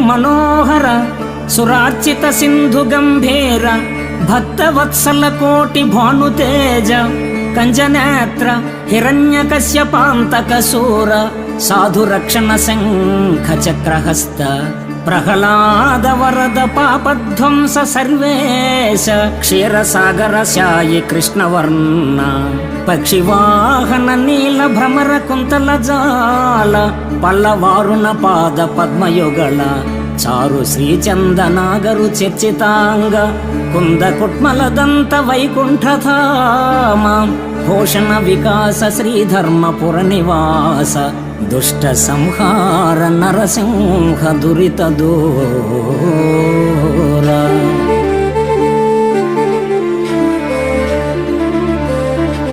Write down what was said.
మనోహర సురార్చిత సింధు గంభీర భక్తవత్సల కోటి భానుతేజ కంజనేత్ర హిరణ్య కశ్యపాంతక శూర సాధు రక్షణ శంఖ చక్రహస్త ప్రహ్లాద వరద పాపధ్వంస సర్వేశ క్షీరసాగర శాయి కృష్ణవర్ణ పక్షివాహన నీల భ్రమర కుంతల జాల పల్లవారుణ పాద పద్మయుగళ చారు శ్రీచందనాగరు చర్చితాంగ